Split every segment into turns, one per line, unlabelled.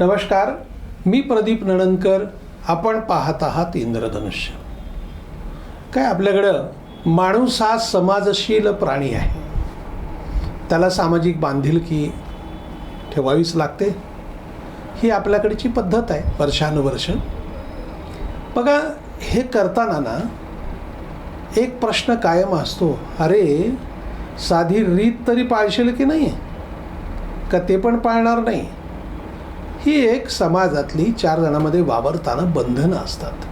नमस्कार मी प्रदीप नणनकर. आपण पाहत आहात इंद्रधनुष्य. काय आपल्याकडं माणूस हा समाजशील प्राणी आहे. त्याला सामाजिक बांधिलकी ठेवावीच लागते. ही आपल्याकडची पद्धत आहे वर्षानुवर्ष. बघा हे करताना ना एक प्रश्न कायम असतो. अरे साधी रीत तरी पाळशील की नाही का ते पण पाळणार नाही? ही एक समाजातली चार जणांमध्ये वावरताना बंधनं असतात.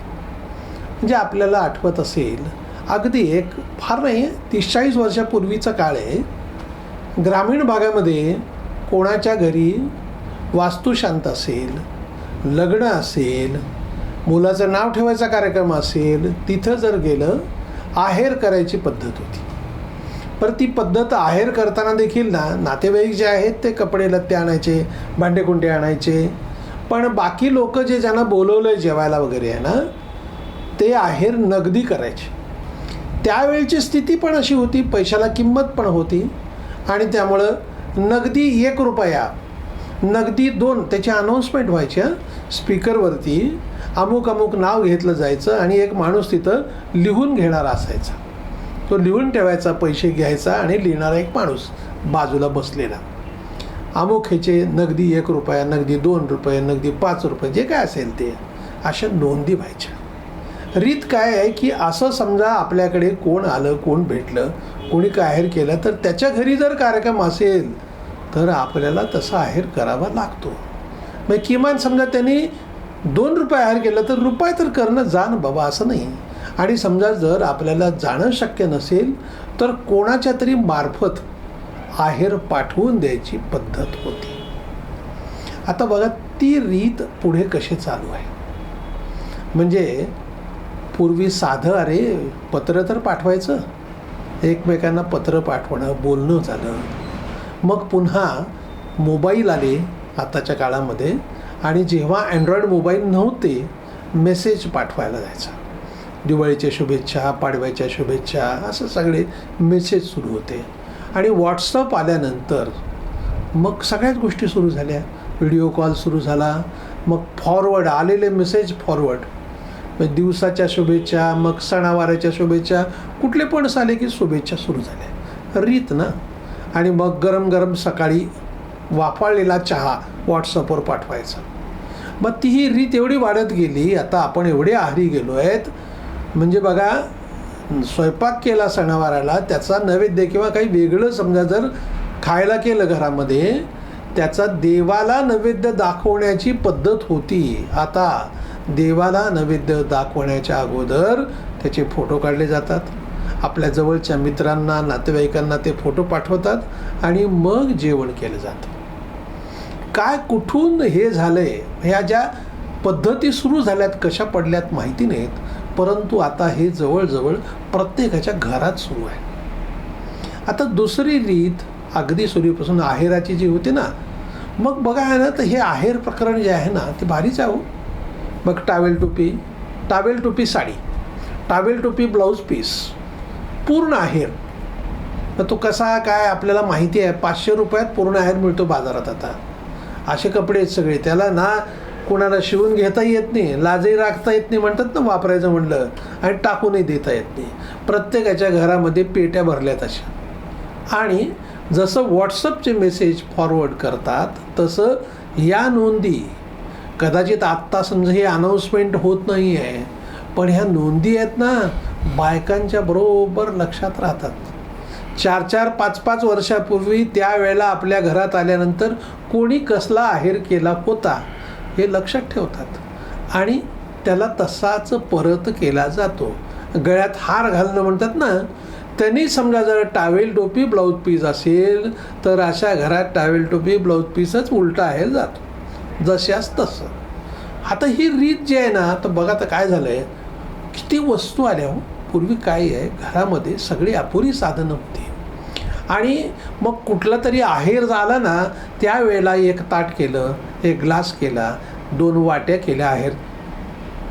म्हणजे आपल्याला आठवत असेल अगदी एक फार नाही तीस चाळीस वर्षापूर्वीचा काळ आहे. ग्रामीण भागामध्ये कोणाच्या घरी वास्तुशांत असेल लग्न असेल मुलाचं नाव ठेवायचा कार्यक्रम असेल तिथं जर गेलं आहेर करायची पद्धत होती. पर ती पद्धत आहेर करताना देखील ना नातेवाईक जे आहेत ते कपडे लत्ते आणायचे भांडेकुंडे आणायचे. पण बाकी लोक जे ज्यांना बोलवलं आहे जेवायला वगैरे आहे ना ते आहेर नगदी करायचे. त्यावेळची स्थिती पण अशी होती पैशाला किंमत पण होती. आणि त्यामुळं नगदी एक रुपया नगदी दोन त्याची अनाऊन्समेंट व्हायच्या स्पीकरवरती अमुक अमुक नाव घेतलं जायचं आणि एक माणूस तिथं लिहून घेणारा असायचा. तो लिहून ठेवायचा पैसे घ्यायचा आणि लिहिणारा एक माणूस बाजूला बसलेला. अमुक ह्याचे नगदी एक रुपया नगदी दोन रुपये नगदी पाच रुपये जे काय असेल ते अशा नोंदी व्हायच्या. रीत काय आहे की असं समजा आपल्याकडे कोण आलं कोण भेटलं कोणी काहेर केलं तर त्याच्या घरी जर कार्यक्रम असेल तर आपल्याला तसा आहेर करावा लागतो. मग किमान समजा त्यांनी दोन रुपये आहेर केलं तर रुपये तर करणं जाण बाबा असं नाही. आणि समजा जर आपल्याला जाणं शक्य नसेल तर कोणाच्या तरी मार्फत आहेर पाठवून द्यायची पद्धत होती. आता बघा ती रीत पुढे कशी चालू आहे? म्हणजे पूर्वी साधं अरे पत्र तर पाठवायचं. एकमेकांना पत्र पाठवणं बोलणं झालं. मग पुन्हा मोबाईल आले आताच्या काळामध्ये आणि जेव्हा अँड्रॉईड मोबाईल नव्हते मेसेज पाठवायला जायचा. दिवाळीच्या शुभेच्छा पाडव्याच्या शुभेच्छा असं सगळे मेसेज सुरू होते. आणि व्हॉट्सअप आल्यानंतर मग सगळ्याच गोष्टी सुरू झाल्या. व्हिडिओ कॉल सुरू झाला. मग फॉरवर्ड आलेले मेसेज फॉरवर्ड मग दिवसाच्या शुभेच्छा मग सणावाराच्या शुभेच्छा कुठले पण आले की शुभेच्छा सुरू झाल्या. रीत ना? आणि मग गरम गरम सकाळी वाफाळलेला चहा व्हॉट्सअपवर पाठवायचा. मग ती ही रीत एवढी वाढत गेली आता आपण एवढे आहारी गेलो आहेत म्हणजे बघा स्वयंपाक केला सणावाराला त्याचा नैवेद्य किंवा काही वेगळं समजा जर खायला केलं घरामध्ये त्याचा देवाला नैवेद्य दाखवण्याची पद्धत होती. आता देवाला नैवेद्य दाखवण्याच्या अगोदर त्याचे फोटो काढले जातात. आपल्या जवळच्या मित्रांना नातेवाईकांना ते फोटो पाठवतात आणि मग जेवण केलं जातं. काय कुठून हे झालं आहे ह्या ज्या पद्धती सुरू झाल्यात कशा पडल्यात माहिती नाहीत. परंतु आता हे जवळजवळ प्रत्येकाच्या घरात सुरू आहे. आता दुसरी रीत अगदी सुरीपासून आहेराची जी होती ना मग बघा ना तर हे आहेर प्रकरण जे आहे ना ते भारीच आहे हो. मग टावेल टोपी टावेल टोपी साडी टावेल टोपी ब्लाऊज पीस पूर्ण आहेर. तर तो कसा काय आपल्याला माहिती आहे पाचशे रुपयात पूर्ण आहेर मिळतो बाजारात आता. असे कपडे आहेत सगळे. त्याला ना कोणाला शिवून घेता येत नाही लाजही राखता येत नाही म्हणतात ना वापरायचं म्हणलं आणि टाकूनही देता येत नाही. प्रत्येकाच्या घरामध्ये पेट्या भरल्यात अशा. आणि जसं व्हॉट्सअपचे मेसेज फॉरवर्ड करतात तसं या नोंदी कदाचित आत्ता समजा ही अनाऊन्समेंट होत नाही आहे पण ह्या नोंदी आहेत ना बायकांच्या बरोबर लक्षात राहतात. चार चार पाच पाच वर्षापूर्वी त्यावेळेला आपल्या घरात आल्यानंतर कोणी कसला आहेर केला होता? हे लक्षात ठेवतात. आणि त्याला तसाच परत केला जातो. गळ्यात हार घालणं म्हणतात ना त्यांनी समजा जर टावेल टोपी ब्लाऊज पीस असेल तर अशा घरात टावेल टोपी ब्लाऊज पीसच उलटा आहे जातो. जशाच तसं. आता ही रीत जी आहे ना तर बघा तर काय झालं आहे किती वस्तू आल्या हो. पूर्वी काय आहे? घरामध्ये सगळी अपुरी साधनं होती. आणि मग कुठला तरी आहेर झाला ना त्यावेळेला एक ताट केलं एक ग्लास केला दोन वाट्या केल्या आहेर.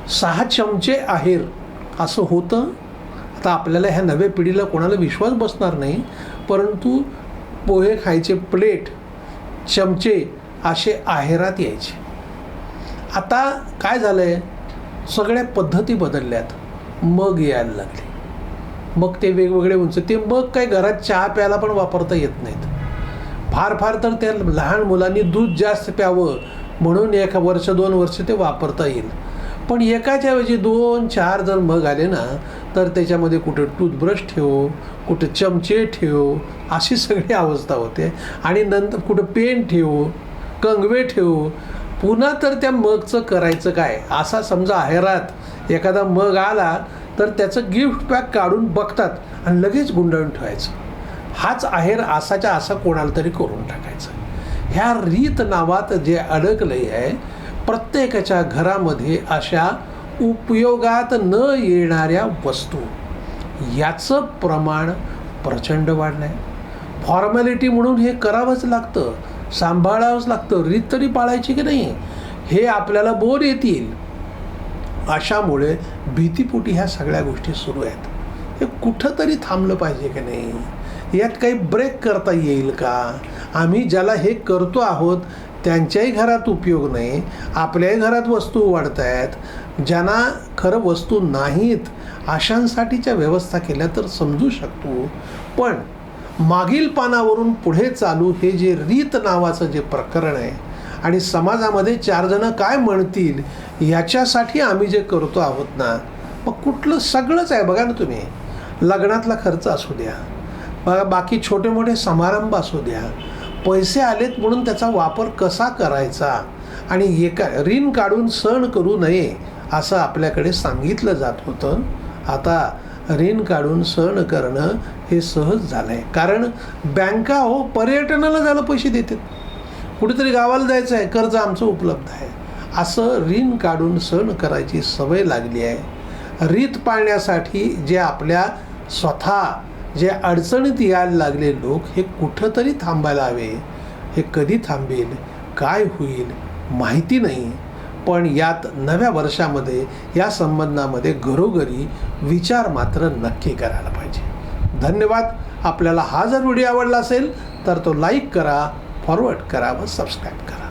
सहा चमचे आहेर. असं होतं. आता आपल्याला ह्या नव्या पिढीला कोणाला विश्वास बसणार नाही परंतु पोहे खायचे प्लेट चमचे असे आहेरात यायचे. आता काय झालं आहे सगळ्या पद्धती बदलल्यात. मग यायला लागले. मग ते वेगवेगळे उंच ते मग काय घरात चहा प्यायला पण वापरता येत नाहीत. फार फार तर त्या लहान मुलांनी दूध जास्त प्यावं म्हणून एका वर्ष दोन वर्ष ते वापरता येईल. पण एकाच्या ऐवजी दोन चार जर मग आले ना तर त्याच्यामध्ये कुठं टूथब्रश ठेव कुठं चमचे ठेव अशी सगळी अवस्था होते. आणि नंतर कुठं पेन ठेव कंगवे ठेव पुन्हा तर त्या मगचं करायचं काय? असा समजा आहेरात एखादा मग आला तर त्याचं गिफ्ट पॅक काढून बघतात आणि लगेच गुंडाळून ठेवायचं. हाच आहेर आसाच्या असा कोणाला तरी करून टाकायचं. ह्या रीत नावात जे अडकले आहे प्रत्येकाच्या घरामध्ये अशा उपयोगात न येणाऱ्या वस्तू. याचं प्रमाण प्रचंड वाढलं आहे फॉर्मॅलिटी म्हणून हे करावंच लागतं सांभाळावंच लागतं. रीत तरी पाळायची की नाही? हे आपल्याला बोर येतील. अशामुळे भीतीपोटी ह्या सगळ्या गोष्टी सुरू आहेत. हे कुठंतरी थांबलं पाहिजे की नाही? यात काही ब्रेक करता येईल का? आम्ही ज्याला हे करतो आहोत त्यांच्याही घरात उपयोग नाही. आपल्याही घरात वस्तू वाढत आहेत ज्यांना खरं वस्तू नाहीत अशांसाठीच्या व्यवस्था केल्या तर समजू शकतो. पण मागील पानावरून पुढे चालू हे जे रीत नावाचं जे प्रकरण आहे आणि समाजामध्ये चार जणं काय म्हणतील याच्यासाठी आम्ही जे करतो आहोत ना मग कुठलं सगळंच आहे. बघा ना तुम्ही. लग्नातला खर्च असू द्या. बघा बाकी छोटे मोठे समारंभ असू द्या. पैसे आलेत म्हणून त्याचा वापर कसा करायचा? आणि एका ऋण काढून सण करू नये असं आपल्याकडे सांगितलं जात होतं. आता ऋण काढून सण करणं हे सहज झालं आहे कारण बँका हो पर्यटनाला जायला पैसे देतात. कुठेतरी गावाला जायचं आहे कर्ज आमचं उपलब्ध आहे. असं ऋण काढून सण करायची सवय लागली आहे. रीत पाळण्यासाठी जे आपल्या स्वतः जे अडचणीत यायला लागले लोक हे कुठंतरी थांबायला हवे. हे कधी थांबेल? काय होईल? माहिती नाही. पण यात नव्या वर्षामध्ये या संबंधामध्ये घरोघरी विचार मात्र नक्की करायला पाहिजे. धन्यवाद. आपल्याला हा जर व्हिडिओ आवडला असेल तर तो लाईक करा फॉरवर्ड करा व सबस्क्राईब करा.